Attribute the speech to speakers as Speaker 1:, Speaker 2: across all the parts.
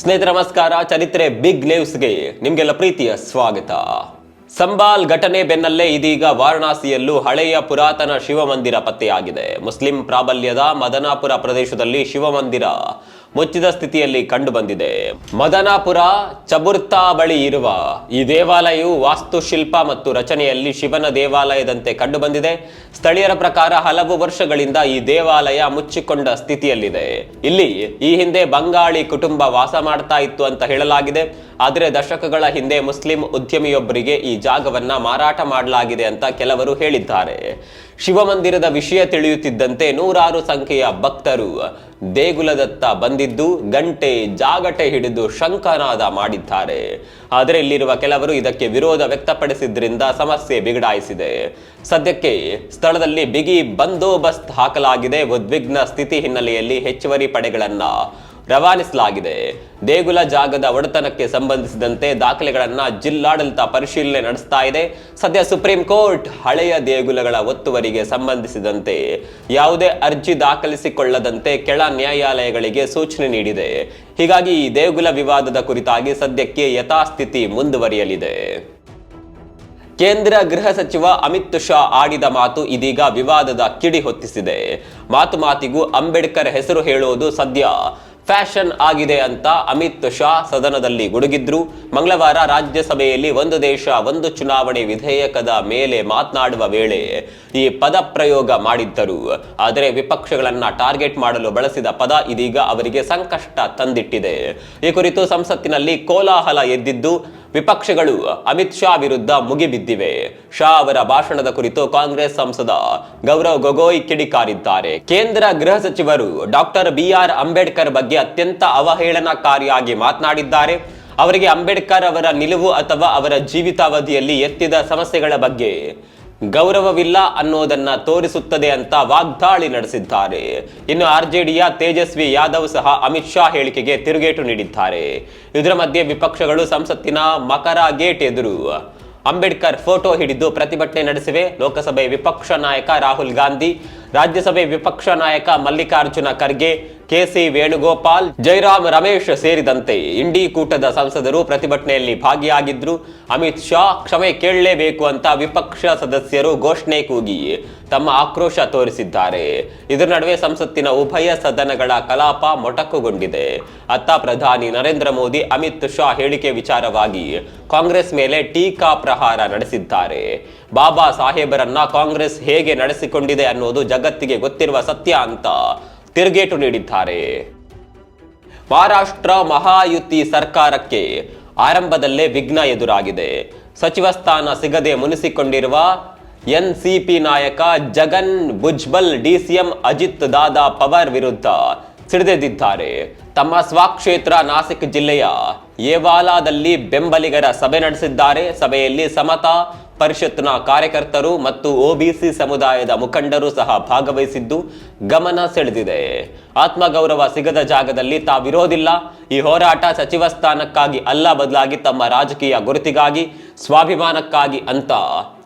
Speaker 1: ಸ್ನೇಹಿತರ, ನಮಸ್ಕಾರ. ಚರಿತ್ರೆ ಬಿಗ್ ನ್ಯೂಸ್ಗೆ ನಿಮಗೆಲ್ಲ ಪ್ರೀತಿಯ ಸ್ವಾಗತ. ಸಂಬಾಲ್ ಘಟನೆ ಬೆನ್ನಲ್ಲೇ ಇದೀಗ ವಾರಣಾಸಿಯಲ್ಲೂ ಹಳೆಯ ಪುರಾತನ ಶಿವಮಂದಿರ ಪತ್ತೆಯಾಗಿದೆ. ಮುಸ್ಲಿಂ ಪ್ರಾಬಲ್ಯದ ಮದನಾಪುರ ಪ್ರದೇಶದಲ್ಲಿ ಶಿವಮಂದಿರ ಮುಚ್ಚಿದ ಸ್ಥಿತಿಯಲ್ಲಿ ಕಂಡು ಬಂದಿದೆ ಮದನಾಪುರ ಚಬುರ್ತಾ ಬಳಿ ಇರುವ ಈ ದೇವಾಲಯವು ವಾಸ್ತುಶಿಲ್ಪ ಮತ್ತು ರಚನೆಯಲ್ಲಿ ಶಿವನ ದೇವಾಲಯದಂತೆ ಕಂಡುಬಂದಿದೆ. ಸ್ಥಳೀಯರ ಪ್ರಕಾರ ಹಲವು ವರ್ಷಗಳಿಂದ ಈ ದೇವಾಲಯ ಮುಚ್ಚಿಕೊಂಡ ಸ್ಥಿತಿಯಲ್ಲಿದೆ. ಇಲ್ಲಿ ಈ ಹಿಂದೆ ಬಂಗಾಳಿ ಕುಟುಂಬ ವಾಸ ಮಾಡ್ತಾ ಇತ್ತು ಅಂತ ಹೇಳಲಾಗಿದೆ. ಆದರೆ ದಶಕಗಳ ಹಿಂದೆ ಮುಸ್ಲಿಂ ಉದ್ಯಮಿಯೊಬ್ಬರಿಗೆ ಈ ಜಾಗವನ್ನ ಮಾರಾಟ ಮಾಡಲಾಗಿದೆ ಅಂತ ಕೆಲವರು ಹೇಳಿದ್ದಾರೆ. ಶಿವಮಂದಿರದ ವಿಷಯ ತಿಳಿಯುತ್ತಿದ್ದಂತೆ ನೂರಾರು ಸಂಖ್ಯೆಯ ಭಕ್ತರು ದೇಗುಲದತ್ತ ಬಂದಿದ್ದು, ಗಂಟೆ ಜಾಗಟೆ ಹಿಡಿದು ಶಂಕನಾದ ಮಾಡಿದ್ದಾರೆ. ಆದರೆ ಇಲ್ಲಿರುವ ಕೆಲವರು ಇದಕ್ಕೆ ವಿರೋಧ ವ್ಯಕ್ತಪಡಿಸಿದ್ರಿಂದ ಸಮಸ್ಯೆ ಬಿಗಡಾಯಿಸಿದೆ. ಸದ್ಯಕ್ಕೆ ಸ್ಥಳದಲ್ಲಿ ಬಿಗಿ ಬಂದೋಬಸ್ತ್ ಹಾಕಲಾಗಿದೆ. ಉದ್ವಿಗ್ನ ಸ್ಥಿತಿ ಹಿನ್ನೆಲೆಯಲ್ಲಿ ಹೆಚ್ಚುವರಿ ಪಡೆಗಳನ್ನ ರವಾನಿಸಲಾಗಿದೆ. ದೇಗುಲ ಜಾಗದ ಒಡೆತನಕ್ಕೆ ಸಂಬಂಧಿಸಿದಂತೆ ದಾಖಲೆಗಳನ್ನು ಜಿಲ್ಲಾಡಳಿತ ಪರಿಶೀಲನೆ ನಡೆಸ್ತಾ ಇದೆ. ಸದ್ಯ ಸುಪ್ರೀಂ ಕೋರ್ಟ್ ಹಳೆಯ ದೇಗುಲಗಳ ಒತ್ತುವರಿಗೆ ಸಂಬಂಧಿಸಿದಂತೆ ಯಾವುದೇ ಅರ್ಜಿ ದಾಖಲಿಸಿಕೊಳ್ಳದಂತೆ ಕೆಳ ನ್ಯಾಯಾಲಯಗಳಿಗೆ ಸೂಚನೆ ನೀಡಿದೆ. ಹೀಗಾಗಿ ಈ ದೇಗುಲ ವಿವಾದದ ಕುರಿತಾಗಿ ಸದ್ಯಕ್ಕೆ ಯಥಾಸ್ಥಿತಿ ಮುಂದುವರಿಯಲಿದೆ. ಕೇಂದ್ರ ಗೃಹ ಸಚಿವ ಅಮಿತ್ ಶಾ ಆಡಿದ ಮಾತು ಇದೀಗ ವಿವಾದದ ಕಿಡಿ ಹೊತ್ತಿಸಿದೆ. ಮಾತು ಮಾತಿಗೂ ಅಂಬೇಡ್ಕರ್ ಹೆಸರು ಹೇಳುವುದು ಸದ್ಯ ಫ್ಯಾಷನ್ ಆಗಿದೆ ಅಂತ ಅಮಿತ್ ಶಾ ಸದನದಲ್ಲಿ ಗುಡುಗಿದ್ರು. ಮಂಗಳವಾರ ರಾಜ್ಯಸಭೆಯಲ್ಲಿ ಒಂದು ದೇಶ, ಒಂದು ಚುನಾವಣೆ ವಿಧೇಯಕದ ಮೇಲೆ ಮಾತನಾಡುವ ವೇಳೆ ಈ ಪದ ಪ್ರಯೋಗ ಮಾಡಿದ್ದರು. ಆದರೆ ವಿಪಕ್ಷಗಳನ್ನ ಟಾರ್ಗೆಟ್ ಮಾಡಲು ಬಳಸಿದ ಪದ ಇದೀಗ ಅವರಿಗೆ ಸಂಕಷ್ಟ ತಂದಿಟ್ಟಿದೆ. ಈ ಕುರಿತು ಸಂಸತ್ತಿನಲ್ಲಿ ಕೋಲಾಹಲ ಎದ್ದಿದ್ದು ವಿಪಕ್ಷಗಳು ಅಮಿತ್ ಶಾ ವಿರುದ್ಧ ಮುಗಿಬಿದ್ದಿವೆ. ಶಾ ಅವರ ಭಾಷಣದ ಕುರಿತು ಕಾಂಗ್ರೆಸ್ ಸಂಸದ ಗೌರವ್ ಗೊಗೋಯ್ ಕಿಡಿಕಾರಿದ್ದಾರೆ. ಕೇಂದ್ರ ಗೃಹ ಸಚಿವರು ಡಾಕ್ಟರ್ ಬಿ ಆರ್ ಅಂಬೇಡ್ಕರ್ ಬಗ್ಗೆ ಅತ್ಯಂತ ಅವಹೇಳನಕಾರಿಯಾಗಿ ಮಾತನಾಡಿದ್ದಾರೆ. ಅವರಿಗೆ ಅಂಬೇಡ್ಕರ್ ಅವರ ನಿಲುವು ಅಥವಾ ಅವರ ಜೀವಿತಾವಧಿಯಲ್ಲಿ ಎತ್ತಿದ ಸಮಸ್ಯೆಗಳ ಬಗ್ಗೆ ಗೌರವವಿಲ್ಲ ಅನ್ನೋದನ್ನ ತೋರಿಸುತ್ತದೆ ಅಂತ ವಾಗ್ದಾಳಿ ನಡೆಸಿದ್ದಾರೆ. ಇನ್ನು ಆರ್ಜೆಡಿಯ ತೇಜಸ್ವಿ ಯಾದವ್ ಸಹ ಅಮಿತ್ ಶಾ ಹೇಳಿಕೆಗೆ ತಿರುಗೇಟು ನೀಡಿದ್ದಾರೆ. ಇದರ ಮಧ್ಯೆ ವಿಪಕ್ಷಗಳು ಸಂಸತ್ತಿನ ಮಕರ ಗೇಟ್ ಎದುರು ಅಂಬೇಡ್ಕರ್ ಫೋಟೋ ಹಿಡಿದು ಪ್ರತಿಭಟನೆ ನಡೆಸಿವೆ. ಲೋಕಸಭೆ ವಿಪಕ್ಷ ನಾಯಕ ರಾಹುಲ್ ಗಾಂಧಿ, ರಾಜ್ಯಸಭೆ ವಿಪಕ್ಷ ನಾಯಕ ಮಲ್ಲಿಕಾರ್ಜುನ ಖರ್ಗೆ ಕೆಸಿ ವೇಣುಗೋಪಾಲ್, ಜೈರಾಮ್ ರಮೇಶ್ ಸೇರಿದಂತೆ ಇಂಡಿ ಕೂಟದ ಸಂಸದರು ಪ್ರತಿಭಟನೆಯಲ್ಲಿ ಭಾಗಿಯಾಗಿದ್ರು. ಅಮಿತ್ ಶಾ, ಕ್ಷಮೆ ಕೇಳಲೇಬೇಕು ಅಂತ ವಿಪಕ್ಷ ಸದಸ್ಯರು ಘೋಷಣೆ ಕೂಗಿ ತಮ್ಮ ಆಕ್ರೋಶ ತೋರಿಸಿದ್ದಾರೆ. ಇದರ ನಡುವೆ ಸಂಸತ್ತಿನ ಉಭಯ ಸದನಗಳ ಕಲಾಪ ಮೊಟಕುಗೊಂಡಿದೆ. ಅತ್ತ ಪ್ರಧಾನಿ ನರೇಂದ್ರ ಮೋದಿ ಅಮಿತ್ ಶಾ ಹೇಳಿಕೆ ವಿಚಾರವಾಗಿ ಕಾಂಗ್ರೆಸ್ ಮೇಲೆ ಟೀಕಾ ಪ್ರಹಾರ ನಡೆಸಿದ್ದಾರೆ. ಬಾಬಾ ಸಾಹೇಬರನ್ನ ಕಾಂಗ್ರೆಸ್ ಹೇಗೆ ನಡೆಸಿಕೊಂಡಿದೆ ಅನ್ನೋದು ಜಗತ್ತಿಗೆ ಗೊತ್ತಿರುವ ಸತ್ಯ ಅಂತ ತಿರುಗೇಟು ನೀಡಿದ್ದಾರೆ. ಮಹಾರಾಷ್ಟ್ರ ಮಹಾಯುತಿ ಸರ್ಕಾರಕ್ಕೆ ಆರಂಭದಲ್ಲೇ ವಿಘ್ನ ಎದುರಾಗಿದೆ. ಸಚಿವ ಸ್ಥಾನ ಸಿಗದೆ ಮುನಿಸಿಕೊಂಡಿರುವ ಎನ್ಸಿಪಿ ನಾಯಕ ಜಗನ್ ಭುಜ್ಬಲ್ ಡಿಸಿಎಂ ಅಜಿತ್ ದಾದಾ ಪವರ್ ವಿರುದ್ಧ ಸಿಡಿದೆದ್ದಿದ್ದಾರೆ. ತಮ್ಮ ಸ್ವಕ್ಷೇತ್ರ ನಾಸಿಕ್ ಜಿಲ್ಲೆಯ ಏವಾಲಾದಲ್ಲಿ ಬೆಂಬಲಿಗರ ಸಭೆ ನಡೆಸಿದ್ದಾರೆ. ಸಭೆಯಲ್ಲಿ ಸಮತಾ ಪರಿಷತ್ನ ಕಾರ್ಯಕರ್ತರು ಮತ್ತು ಒಬಿಸಿ ಸಮುದಾಯದ ಮುಖಂಡರು ಸಹ ಭಾಗವಹಿಸಿದ್ದು ಗಮನ ಸೆಳೆದಿದೆ. ಆತ್ಮಗೌರವ ಸಿಗದ ಜಾಗದಲ್ಲಿ ತಾವಿರೋದಿಲ್ಲ. ಈ ಹೋರಾಟ ಸಚಿವ ಸ್ಥಾನಕ್ಕಾಗಿ ಅಲ್ಲ ಬದಲಾಗಿ ತಮ್ಮ ರಾಜಕೀಯ ಗುರುತಿಗಾಗಿ, ಸ್ವಾಭಿಮಾನಕ್ಕಾಗಿ ಅಂತ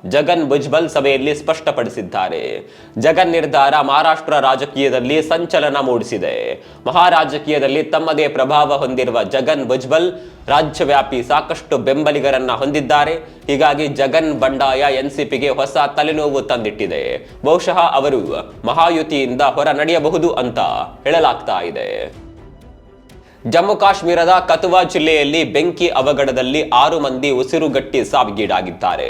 Speaker 1: ಜಗನ್ ಭುಜ್ಬಲ್ ಸಭೆಯಲ್ಲಿ ಸ್ಪಷ್ಟಪಡಿಸಿದ್ದಾರೆ. ಜಗನ್ ನಿರ್ಧಾರ ಮಹಾರಾಷ್ಟ್ರ ರಾಜಕೀಯದಲ್ಲಿ ಸಂಚಲನ ಮೂಡಿಸಿದೆ. ಮಹಾರಾಜಕೀಯದಲ್ಲಿ ತಮ್ಮದೇ ಪ್ರಭಾವ ಹೊಂದಿರುವ ಜಗನ್ ಭುಜ್ಬಲ್ ರಾಜ್ಯವ್ಯಾಪಿ ಸಾಕಷ್ಟು ಬೆಂಬಲಿಗರನ್ನ ಹೊಂದಿದ್ದಾರೆ. ಹೀಗಾಗಿ ಜಗನ್ ಬಂಡಾಯ ಎನ್ಸಿಪಿಗೆ ಹೊಸ ತಲೆನೋವು ತಂದಿಟ್ಟಿದೆ. ಬಹುಶಃ ಅವರು ಮಹಾಯುತಿಯಿಂದ ಹೊರ ನಡೆಯಬಹುದು ಅಂತ ಹೇಳಲಾಗ್ತಾ ಇದೆ. ಜಮ್ಮು ಕಾಶ್ಮೀರದ ಕತುವಾ ಜಿಲ್ಲೆಯಲ್ಲಿ ಬೆಂಕಿ ಅವಘಡದಲ್ಲಿ ಆರು ಮಂದಿ ಉಸಿರುಗಟ್ಟಿ ಸಾವಿಗೀಡಾಗಿದ್ದಾರೆ.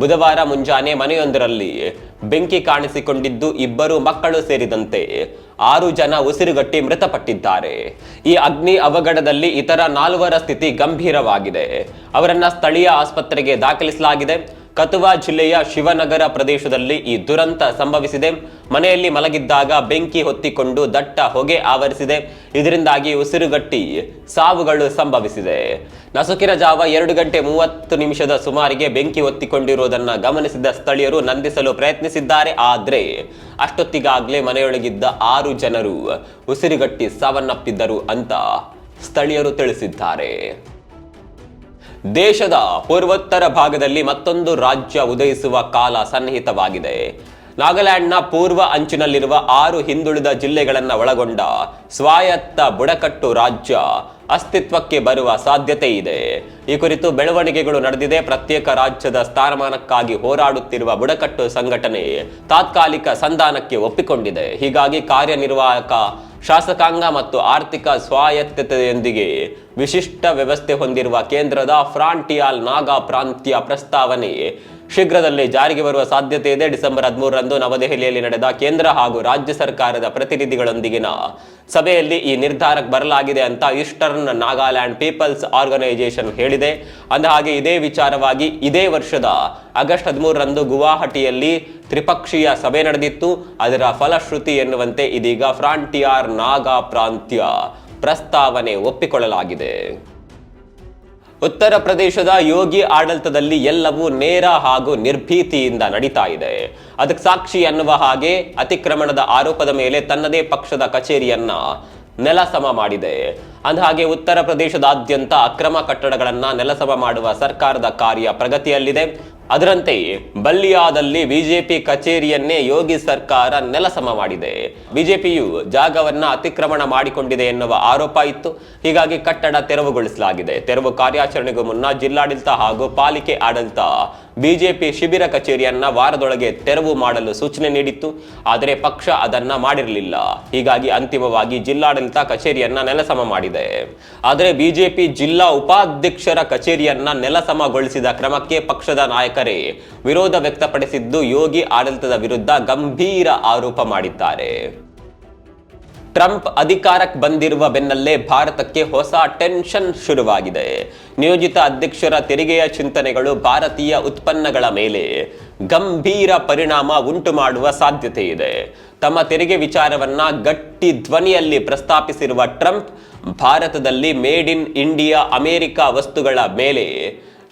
Speaker 1: ಬುಧವಾರ ಮುಂಜಾನೆ ಮನೆಯೊಂದರಲ್ಲಿ ಬೆಂಕಿ ಕಾಣಿಸಿಕೊಂಡಿದ್ದು ಇಬ್ಬರು ಮಕ್ಕಳು ಸೇರಿದಂತೆ ಆರು ಜನ ಉಸಿರುಗಟ್ಟಿ ಮೃತಪಟ್ಟಿದ್ದಾರೆ. ಈ ಅಗ್ನಿ ಅವಘಡದಲ್ಲಿ ಇತರ ನಾಲ್ವರ ಸ್ಥಿತಿ ಗಂಭೀರವಾಗಿದೆ. ಅವರನ್ನ ಸ್ಥಳೀಯ ಆಸ್ಪತ್ರೆಗೆ ದಾಖಲಿಸಲಾಗಿದೆ. ಕತುವಾ ಜಿಲ್ಲೆಯ ಶಿವನಗರ ಪ್ರದೇಶದಲ್ಲಿ ಈ ದುರಂತ ಸಂಭವಿಸಿದೆ. ಮನೆಯಲ್ಲಿ ಮಲಗಿದ್ದಾಗ ಬೆಂಕಿ ಹೊತ್ತಿಕೊಂಡು ದಟ್ಟ ಹೊಗೆ ಆವರಿಸಿದೆ. ಇದರಿಂದಾಗಿ ಉಸಿರುಗಟ್ಟಿ ಸಾವುಗಳು ಸಂಭವಿಸಿದೆ. ನಸುಕಿನ ಜಾವ ಎರಡು ಗಂಟೆ ಮೂವತ್ತು ನಿಮಿಷದ ಸುಮಾರಿಗೆ ಬೆಂಕಿ ಹೊತ್ತಿಕೊಂಡಿರುವುದನ್ನು ಗಮನಿಸಿದ ಸ್ಥಳೀಯರು ನಂದಿಸಲು ಪ್ರಯತ್ನಿಸಿದ್ದಾರೆ. ಆದ್ರೆ ಅಷ್ಟೊತ್ತಿಗಾಗಲೇ ಮನೆಯೊಳಗಿದ್ದ ಆರು ಜನರು ಉಸಿರುಗಟ್ಟಿ ಸಾವನ್ನಪ್ಪಿದ್ದರು ಅಂತ ಸ್ಥಳೀಯರು ತಿಳಿಸಿದ್ದಾರೆ. ದೇಶದ ಪೂರ್ವೋತ್ತರ ಭಾಗದಲ್ಲಿ ಮತ್ತೊಂದು ರಾಜ್ಯ ಉದಯಿಸುವ ಕಾಲ ಸನ್ನಿಹಿತವಾಗಿದೆ. ನಾಗಾಲ್ಯಾಂಡ್ನ ಪೂರ್ವ ಅಂಚಿನಲ್ಲಿರುವ ಆರು ಹಿಂದುಳಿದ ಜಿಲ್ಲೆಗಳನ್ನು ಒಳಗೊಂಡ ಸ್ವಾಯತ್ತ ಬುಡಕಟ್ಟು ರಾಜ್ಯ ಅಸ್ತಿತ್ವಕ್ಕೆ ಬರುವ ಸಾಧ್ಯತೆ ಇದೆ. ಈ ಕುರಿತು ಬೆಳವಣಿಗೆಗಳು ನಡೆದಿದೆ. ಪ್ರತ್ಯೇಕ ರಾಜ್ಯದ ಸ್ಥಾನಮಾನಕ್ಕಾಗಿ ಹೋರಾಡುತ್ತಿರುವ ಬುಡಕಟ್ಟು ಸಂಘಟನೆ ತಾತ್ಕಾಲಿಕ ಸಂಧಾನಕ್ಕೆ ಒಪ್ಪಿಕೊಂಡಿದೆ. ಹೀಗಾಗಿ ಕಾರ್ಯನಿರ್ವಾಹಕ ಶಾಸಕಾಂಗ ಮತ್ತು ಆರ್ಥಿಕ ಸ್ವಾಯತ್ತತೆಯೊಂದಿಗೆ ವಿಶಿಷ್ಟ ವ್ಯವಸ್ಥೆ ಹೊಂದಿರುವ ಕೇಂದ್ರದ ಫ್ರಾಂಟಿಯಾಲ್ ನಾಗಾ ಪ್ರಾಂತ್ಯ ಪ್ರಸ್ತಾವನೆ ಶೀಘ್ರದಲ್ಲೇ ಜಾರಿಗೆ ಬರುವ ಸಾಧ್ಯತೆ ಇದೆ. ಡಿಸೆಂಬರ್ ಹದಿಮೂರರಂದು ನವದೆಹಲಿಯಲ್ಲಿ ನಡೆದ ಕೇಂದ್ರ ಹಾಗೂ ರಾಜ್ಯ ಸರ್ಕಾರದ ಪ್ರತಿನಿಧಿಗಳೊಂದಿಗಿನ ಸಭೆಯಲ್ಲಿ ಈ ನಿರ್ಧಾರಕ್ಕೆ ಬರಲಾಗಿದೆ ಅಂತ ಈಸ್ಟರ್ನ್ ನಾಗಾಲ್ಯಾಂಡ್ ಪೀಪಲ್ಸ್ ಆರ್ಗನೈಸೇಷನ್ ಹೇಳಿದೆ. ಅಂದ ಹಾಗೆ ಇದೇ ವಿಚಾರವಾಗಿ ಇದೇ ವರ್ಷದ ಆಗಸ್ಟ್ ಹದಿಮೂರರಂದು ಗುವಾಹಟಿಯಲ್ಲಿ ತ್ರಿಪಕ್ಷೀಯ ಸಭೆ ನಡೆದಿತ್ತು. ಅದರ ಫಲಶ್ರುತಿ ಎನ್ನುವಂತೆ ಇದೀಗ ಫ್ರಾಂಟಿಯಾರ್ ನಾಗಾ ಪ್ರಾಂತ್ಯ ಪ್ರಸ್ತಾವನೆ ಒಪ್ಪಿಕೊಳ್ಳಲಾಗಿದೆ. ಉತ್ತರ ಪ್ರದೇಶದ ಯೋಗಿ ಆಡಳಿತದಲ್ಲಿ ಎಲ್ಲವೂ ನೇರ ಹಾಗೂ ನಿರ್ಭೀತಿಯಿಂದ ನಡೀತಾ ಇದೆ. ಅದಕ್ಕೆ ಸಾಕ್ಷಿ ಅನ್ನುವ ಹಾಗೆ ಅತಿಕ್ರಮಣದ ಆರೋಪದ ಮೇಲೆ ತನ್ನದೇ ಪಕ್ಷದ ಕಚೇರಿಯನ್ನ ನೆಲಸಮ ಮಾಡಿದೆ. ಅಂದಹಾಗೆ ಉತ್ತರ ಪ್ರದೇಶದಾದ್ಯಂತ ಅಕ್ರಮ ಕಟ್ಟಡಗಳನ್ನ ನೆಲಸಮ ಮಾಡುವ ಸರ್ಕಾರದ ಕಾರ್ಯ ಪ್ರಗತಿಯಲ್ಲಿದೆ. ಅದರಂತೆ ಬಲ್ಲಿಯಾದಲ್ಲಿ ಬಿಜೆಪಿ ಕಚೇರಿಯನ್ನೇ ಯೋಗಿ ಸರ್ಕಾರ ನೆಲಸಮ ಮಾಡಿದೆ. ಬಿಜೆಪಿಯು ಜಾಗವನ್ನ ಅತಿಕ್ರಮಣ ಮಾಡಿಕೊಂಡಿದೆ ಎನ್ನುವ ಆರೋಪ ಇತ್ತು. ಹೀಗಾಗಿ ಕಟ್ಟಡ ತೆರವುಗೊಳಿಸಲಾಗಿದೆ. ತೆರವು ಕಾರ್ಯಾಚರಣೆಗೂ ಮುನ್ನ ಜಿಲ್ಲಾಡಳಿತ ಹಾಗೂ ಪಾಲಿಕೆ ಆಡಳಿತ ಬಿಜೆಪಿ ಶಿಬಿರ ಕಚೇರಿಯನ್ನ ವಾರದೊಳಗೆ ತೆರವು ಮಾಡಲು ಸೂಚನೆ ನೀಡಿತ್ತು, ಆದರೆ ಪಕ್ಷ ಅದನ್ನ ಮಾಡಿರಲಿಲ್ಲ. ಹೀಗಾಗಿ ಅಂತಿಮವಾಗಿ ಜಿಲ್ಲಾಡಳಿತ ಕಚೇರಿಯನ್ನ ನೆಲಸಮ ಮಾಡಿದೆ. ಆದರೆ ಬಿಜೆಪಿ ಜಿಲ್ಲಾ ಉಪಾಧ್ಯಕ್ಷರ ಕಚೇರಿಯನ್ನ ನೆಲಸಮಗೊಳಿಸಿದ ಕ್ರಮಕ್ಕೆ ಪಕ್ಷದ ನಾಯಕರೇ, ವಿರೋಧ ವ್ಯಕ್ತಪಡಿಸಿದ್ದು ಯೋಗಿ ಆಡಳಿತದ ವಿರುದ್ಧ ಗಂಭೀರ ಆರೋಪ ಮಾಡಿದ್ದಾರೆ. ಟ್ರಂಪ್ ಅಧಿಕಾರಕ್ಕೆ ಬಂದಿರುವ ಬೆನ್ನಲ್ಲೇ ಭಾರತಕ್ಕೆ ಹೊಸ ಟೆನ್ಷನ್ ಶುರುವಾಗಿದೆ. ನಿಯೋಜಿತ ಅಧ್ಯಕ್ಷರ ತೆರಿಗೆಯ ಚಿಂತನೆಗಳು ಭಾರತೀಯ ಉತ್ಪನ್ನಗಳ ಮೇಲೆ ಗಂಭೀರ ಪರಿಣಾಮ ಉಂಟು ಮಾಡುವ ಸಾಧ್ಯತೆ ಇದೆ. ತಮ್ಮ ತೆರಿಗೆ ವಿಚಾರವನ್ನ ಗಟ್ಟಿ ಧ್ವನಿಯಲ್ಲಿ ಪ್ರಸ್ತಾಪಿಸಿರುವ ಟ್ರಂಪ್, ಭಾರತದಲ್ಲಿ ಮೇಡ್ ಇನ್ ಇಂಡಿಯಾ ಅಮೆರಿಕ ವಸ್ತುಗಳ ಮೇಲೆ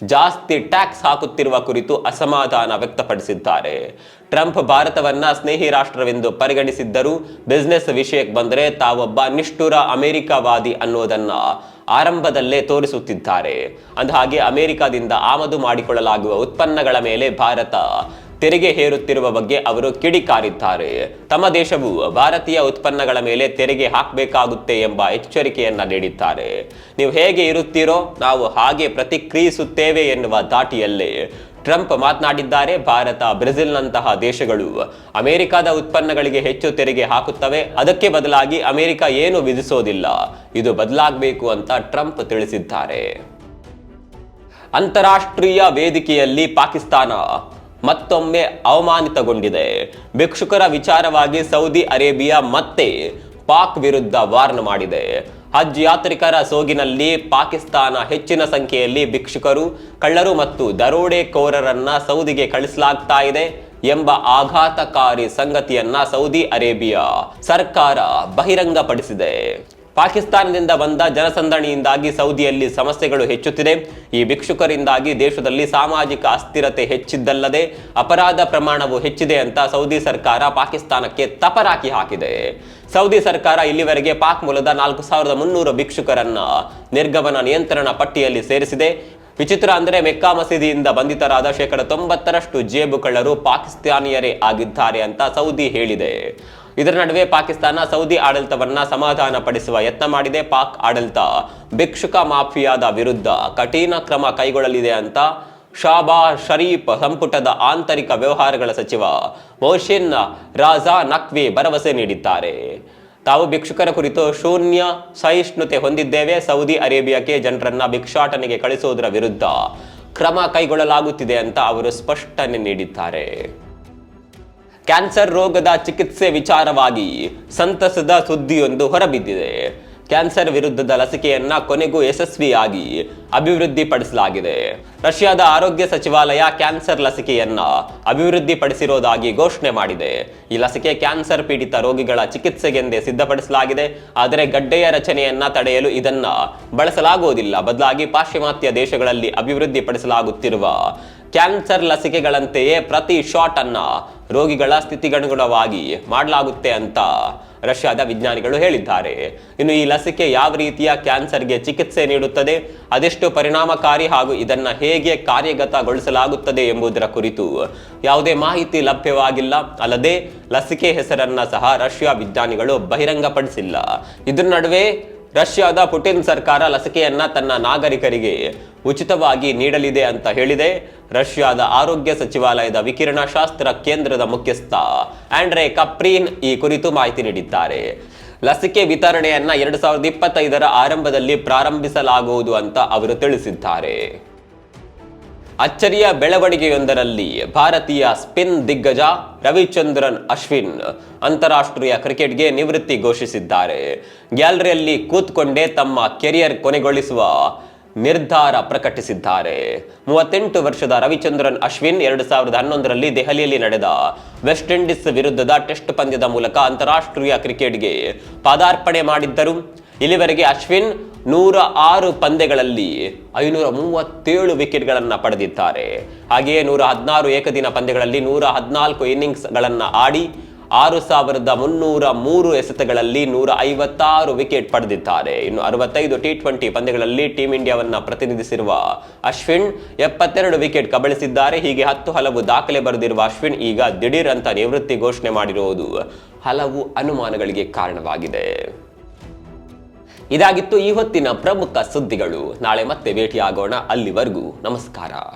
Speaker 1: ಜಾಸ್ತಿ ಟ್ಯಾಕ್ಸ್ ಹಾಕುತ್ತಿರುವ ಕುರಿತು ಅಸಮಾಧಾನ ವ್ಯಕ್ತಪಡಿಸಿದ್ದಾರೆ. ಟ್ರಂಪ್ ಭಾರತವನ್ನ ಸ್ನೇಹಿ ರಾಷ್ಟ್ರವೆಂದು ಪರಿಗಣಿಸಿದ್ದರೂ ಬಿಸ್ನೆಸ್ ವಿಷಯಕ್ಕೆ ಬಂದರೆ ತಾವೊಬ್ಬ ನಿಷ್ಠುರ ಅಮೆರಿಕವಾದಿ ಅನ್ನೋದನ್ನ ಆರಂಭದಲ್ಲೇ ತೋರಿಸುತ್ತಿದ್ದಾರೆ. ಅಂದಹಾಗೆ ಅಮೆರಿಕದಿಂದ ಆಮದು ಮಾಡಿಕೊಳ್ಳಲಾಗುವ ಉತ್ಪನ್ನಗಳ ಮೇಲೆ ಭಾರತ ತೆರಿಗೆ ಹೇರುತ್ತಿರುವ ಬಗ್ಗೆ ಅವರು ಕಿಡಿಕಾರಿದ್ದಾರೆ. ತಮ್ಮ ದೇಶವು ಭಾರತೀಯ ಉತ್ಪನ್ನಗಳ ಮೇಲೆ ತೆರಿಗೆ ಹಾಕಬೇಕಾಗುತ್ತೆ ಎಂಬ ಎಚ್ಚರಿಕೆಯನ್ನ ನೀಡಿದ್ದಾರೆ. ನೀವು ಹೇಗೆ ಇರುತ್ತೀರೋ ನಾವು ಹಾಗೆ ಪ್ರತಿಕ್ರಿಯಿಸುತ್ತೇವೆ ಎನ್ನುವ ದಾಟಿಯಲ್ಲೇ ಟ್ರಂಪ್ ಮಾತನಾಡಿದ್ದಾರೆ, ಭಾರತ, ಬ್ರೆಜಿಲ್ನಂತಹ ದೇಶಗಳು. ಅಮೆರಿಕದ ಉತ್ಪನ್ನಗಳಿಗೆ ಹೆಚ್ಚು ತೆರಿಗೆ ಹಾಕುತ್ತವೆ, ಅದಕ್ಕೆ ಬದಲಾಗಿ ಅಮೆರಿಕ ಏನು ವಿಧಿಸೋದಿಲ್ಲ. ಇದು ಬದಲಾಗಬೇಕು ಅಂತ ಟ್ರಂಪ್ ತಿಳಿಸಿದ್ದಾರೆ. ಅಂತಾರಾಷ್ಟ್ರೀಯ ವೇದಿಕೆಯಲ್ಲಿ ಪಾಕಿಸ್ತಾನ ಮತ್ತೊಮ್ಮೆ ಅವಮಾನಿತಗೊಂಡಿದೆ. ಭಿಕ್ಷುಕರ ವಿಚಾರವಾಗಿ ಸೌದಿ ಅರೇಬಿಯಾ ಮತ್ತೆ ಪಾಕ್ ವಿರುದ್ಧ ವಾರ್ನ್ ಮಾಡಿದೆ. ಹಜ್ ಯಾತ್ರಿಕರ ಸೋಗಿನಲ್ಲಿ ಪಾಕಿಸ್ತಾನ ಹೆಚ್ಚಿನ ಸಂಖ್ಯೆಯಲ್ಲಿ ಭಿಕ್ಷುಕರು, ಕಳ್ಳರು ಮತ್ತು ದರೋಡೆಕೋರರನ್ನ ಸೌದಿಗೆ ಕಳಿಸಲಾಗ್ತಾ ಇದೆ ಎಂಬ ಆಘಾತಕಾರಿ ಸಂಗತಿಯನ್ನ ಸೌದಿ ಅರೇಬಿಯಾ ಸರ್ಕಾರ ಬಹಿರಂಗಪಡಿಸಿದೆ. ಪಾಕಿಸ್ತಾನದಿಂದ ಬಂದ ಜನಸಂದಣಿಯಿಂದಾಗಿ ಸೌದಿಯಲ್ಲಿ ಸಮಸ್ಯೆಗಳು ಹೆಚ್ಚುತ್ತಿದೆ. ಈ ಭಿಕ್ಷುಕರಿಂದಾಗಿ ದೇಶದಲ್ಲಿ ಸಾಮಾಜಿಕ ಅಸ್ಥಿರತೆ ಹೆಚ್ಚಿದ್ದಲ್ಲದೆ ಅಪರಾಧ ಪ್ರಮಾಣವು ಹೆಚ್ಚಿದೆ ಅಂತ ಸೌದಿ ಸರ್ಕಾರ ಪಾಕಿಸ್ತಾನಕ್ಕೆ ತಪರಾಕಿ ಹಾಕಿದೆ. ಸೌದಿ ಸರ್ಕಾರ ಇಲ್ಲಿವರೆಗೆ ಪಾಕ್ ಮೂಲದ ನಾಲ್ಕು ಸಾವಿರದ ಮುನ್ನೂರು ಭಿಕ್ಷುಕರನ್ನ ನಿರ್ಗಮನ ನಿಯಂತ್ರಣ ಪಟ್ಟಿಯಲ್ಲಿ ಸೇರಿಸಿದೆ. ವಿಚಿತ್ರ ಅಂದರೆ ಮೆಕ್ಕಾ ಮಸೀದಿಯಿಂದ ಬಂಧಿತರಾದ ಶೇಕಡ ತೊಂಬತ್ತರಷ್ಟು ಜೇಬು ಕಳ್ಳರು ಪಾಕಿಸ್ತಾನಿಯರೇ ಆಗಿದ್ದಾರೆ ಅಂತ ಸೌದಿ ಹೇಳಿದೆ. ಇದರ ನಡುವೆ ಪಾಕಿಸ್ತಾನ ಸೌದಿ ಆಡಳಿತವನ್ನ ಸಮಾಧಾನ ಪಡಿಸುವ ಯತ್ನ ಮಾಡಿದೆ. ಪಾಕ್ ಆಡಳಿತ ಭಿಕ್ಷುಕ ಮಾಫಿಯಾದ ವಿರುದ್ಧ ಕಠಿಣ ಕ್ರಮ ಕೈಗೊಳ್ಳಲಿದೆ ಅಂತ ಶಾಬಾ ಶರೀಫ್ ಸಂಪುಟದ ಆಂತರಿಕ ವ್ಯವಹಾರಗಳ ಸಚಿವ ಮೋಶಿನ್ ರಾಜಾ ನಕ್ವಿ ಭರವಸೆ ನೀಡಿದ್ದಾರೆ. ತಾವು ಭಿಕ್ಷುಕರ ಕುರಿತು ಶೂನ್ಯ ಸಹಿಷ್ಣುತೆ ಹೊಂದಿದ್ದೇವೆ. ಸೌದಿ ಅರೇಬಿಯಾಕ್ಕೆ ಜನರನ್ನ ಭಿಕ್ಷಾಟನೆಗೆ ಕಳಿಸುವುದರ ವಿರುದ್ಧ ಕ್ರಮ ಕೈಗೊಳ್ಳಲಾಗುತ್ತಿದೆ ಅಂತ ಅವರು ಸ್ಪಷ್ಟನೆ ನೀಡಿದ್ದಾರೆ. ಕ್ಯಾನ್ಸರ್ ರೋಗದ ಚಿಕಿತ್ಸೆ ವಿಚಾರವಾಗಿ ಸಂತಸದ ಸುದ್ದಿಯೊಂದು ಹೊರಬಿದ್ದಿದೆ. ಕ್ಯಾನ್ಸರ್ ವಿರುದ್ಧದ ಲಸಿಕೆಯನ್ನ ಕೊನೆಗೂ ಯಶಸ್ವಿಯಾಗಿ ಅಭಿವೃದ್ಧಿಪಡಿಸಲಾಗಿದೆ. ರಷ್ಯಾದ ಆರೋಗ್ಯ ಸಚಿವಾಲಯ ಕ್ಯಾನ್ಸರ್ ಲಸಿಕೆಯನ್ನ ಅಭಿವೃದ್ಧಿಪಡಿಸಿರುವುದಾಗಿ ಘೋಷಣೆ ಮಾಡಿದೆ. ಈ ಲಸಿಕೆ ಕ್ಯಾನ್ಸರ್ ಪೀಡಿತ ರೋಗಿಗಳ ಚಿಕಿತ್ಸೆಗೆಂದೇ ಸಿದ್ಧಪಡಿಸಲಾಗಿದೆ. ಆದರೆ ಗಡ್ಡೆಯ ರಚನೆಯನ್ನ ತಡೆಯಲು ಇದನ್ನ ಬಳಸಲಾಗುವುದಿಲ್ಲ. ಬದಲಾಗಿ ಪಾಶ್ಚಿಮಾತ್ಯ ದೇಶಗಳಲ್ಲಿ ಅಭಿವೃದ್ಧಿಪಡಿಸಲಾಗುತ್ತಿರುವ ಕ್ಯಾನ್ಸರ್ ಲಸಿಕೆಗಳಂತೆಯೇ ಪ್ರತಿ ಶಾಟ್ ಅನ್ನ ರೋಗಿಗಳ ಸ್ಥಿತಿಗನುಗುಣವಾಗಿ ಮಾಡಲಾಗುತ್ತೆ ಅಂತ ರಷ್ಯಾದ ವಿಜ್ಞಾನಿಗಳು ಹೇಳಿದ್ದಾರೆ. ಇನ್ನು ಈ ಲಸಿಕೆ ಯಾವ ರೀತಿಯ ಕ್ಯಾನ್ಸರ್ಗೆ ಚಿಕಿತ್ಸೆ ನೀಡುತ್ತದೆ, ಅದೆಷ್ಟು ಪರಿಣಾಮಕಾರಿ ಹಾಗೂ ಇದನ್ನ ಹೇಗೆ ಕಾರ್ಯಗತಗೊಳಿಸಲಾಗುತ್ತದೆ ಎಂಬುದರ ಕುರಿತು ಯಾವುದೇ ಮಾಹಿತಿ ಲಭ್ಯವಾಗಿಲ್ಲ. ಅಲ್ಲದೆ ಲಸಿಕೆ ಹೆಸರನ್ನ ಸಹ ರಷ್ಯಾ ವಿಜ್ಞಾನಿಗಳು ಬಹಿರಂಗಪಡಿಸಿಲ್ಲ. ಇದರ ನಡುವೆ ರಷ್ಯಾದ ಪುಟಿನ್ ಸರ್ಕಾರ ಲಸಿಕೆಯನ್ನ ತನ್ನ ನಾಗರಿಕರಿಗೆ ಉಚಿತವಾಗಿ ನೀಡಲಿದೆ ಅಂತ ಹೇಳಿದೆ. ರಷ್ಯಾದ ಆರೋಗ್ಯ ಸಚಿವಾಲಯದ ವಿಕಿರಣಶಾಸ್ತ್ರ ಕೇಂದ್ರದ ಮುಖ್ಯಸ್ಥ ಆಂಡ್ರೆ ಕಪ್ರೀನ್ ಈ ಕುರಿತು ಮಾಹಿತಿ ನೀಡಿದ್ದಾರೆ. ಲಸಿಕೆ ವಿತರಣೆಯನ್ನ ಎರಡು ಸಾವಿರದ ಇಪ್ಪತ್ತೈದರ ಆರಂಭದಲ್ಲಿ ಪ್ರಾರಂಭಿಸಲಾಗುವುದು ಅಂತ ಅವರು ತಿಳಿಸಿದ್ದಾರೆ. ಅಚ್ಚರಿಯ ಬೆಳವಣಿಗೆಯೊಂದರಲ್ಲಿ ಭಾರತೀಯ ಸ್ಪಿನ್ ದಿಗ್ಗಜ ರವಿಚಂದ್ರನ್ ಅಶ್ವಿನ್ ಅಂತಾರಾಷ್ಟ್ರೀಯ ಕ್ರಿಕೆಟ್ಗೆ ನಿವೃತ್ತಿ ಘೋಷಿಸಿದ್ದಾರೆ. ಗ್ಯಾಲರಿಯಲ್ಲಿ ಕೂತ್ಕೊಂಡೇ ತಮ್ಮ ಕೆರಿಯರ್ ಕೊನೆಗೊಳಿಸುವ ನಿರ್ಧಾರ ಪ್ರಕಟಿಸಿದ್ದಾರೆ. ಮೂವತ್ತೆಂಟು ವರ್ಷದ ರವಿಚಂದ್ರನ್ ಅಶ್ವಿನ್ ಎರಡು ಸಾವಿರದ ಹನ್ನೊಂದರಲ್ಲಿ ದೆಹಲಿಯಲ್ಲಿ ನಡೆದ ವೆಸ್ಟ್ ಇಂಡೀಸ್ ವಿರುದ್ಧದ ಟೆಸ್ಟ್ ಪಂದ್ಯದ ಮೂಲಕ ಅಂತಾರಾಷ್ಟ್ರೀಯ ಕ್ರಿಕೆಟ್ಗೆ ಪಾದಾರ್ಪಣೆ ಮಾಡಿದ್ದರು. ಇಲ್ಲಿವರೆಗೆ ಅಶ್ವಿನ್ ನೂರ ಆರು ಪಂದ್ಯಗಳಲ್ಲಿ ಐನೂರ ಮೂವತ್ತೇಳು ವಿಕೆಟ್ಗಳನ್ನು ಪಡೆದಿದ್ದಾರೆ. ಹಾಗೆಯೇ ನೂರ ಹದಿನಾರು ಏಕದಿನ ಪಂದ್ಯಗಳಲ್ಲಿ ನೂರ ಹದಿನಾಲ್ಕು ಇನ್ನಿಂಗ್ಸ್ಗಳನ್ನು ಆಡಿ ಆರು ಸಾವಿರದ ಮುನ್ನೂರ ಮೂರು ಎಸೆತಗಳಲ್ಲಿ ನೂರ ಐವತ್ತಾರು ವಿಕೆಟ್ ಪಡೆದಿದ್ದಾರೆ. ಇನ್ನು ಅರವತ್ತೈದು ಟಿ ಟ್ವೆಂಟಿ ಪಂದ್ಯಗಳಲ್ಲಿ ಟೀಂ ಇಂಡಿಯಾವನ್ನು ಪ್ರತಿನಿಧಿಸಿರುವ ಅಶ್ವಿನ್ ಎಪ್ಪತ್ತೆರಡು ವಿಕೆಟ್ ಕಬಳಿಸಿದ್ದಾರೆ. ಹೀಗೆ ಹತ್ತು ಹಲವು ದಾಖಲೆ ಬರೆದಿರುವ ಅಶ್ವಿನ್ ಈಗ ದಿಢೀರ್ ಅಂತ ನಿವೃತ್ತಿ ಘೋಷಣೆ ಮಾಡಿರುವುದು ಹಲವು ಅನುಮಾನಗಳಿಗೆ ಕಾರಣವಾಗಿದೆ. ಇದಾಗಿತ್ತು ಈ ಹೊತ್ತಿನ ಪ್ರಮುಖ ಸುದ್ದಿಗಳು. ನಾಳೆ ಮತ್ತೆ ಭೇಟಿಯಾಗೋಣ ಅಲ್ಲಿವರೆಗೂ. ನಮಸ್ಕಾರ.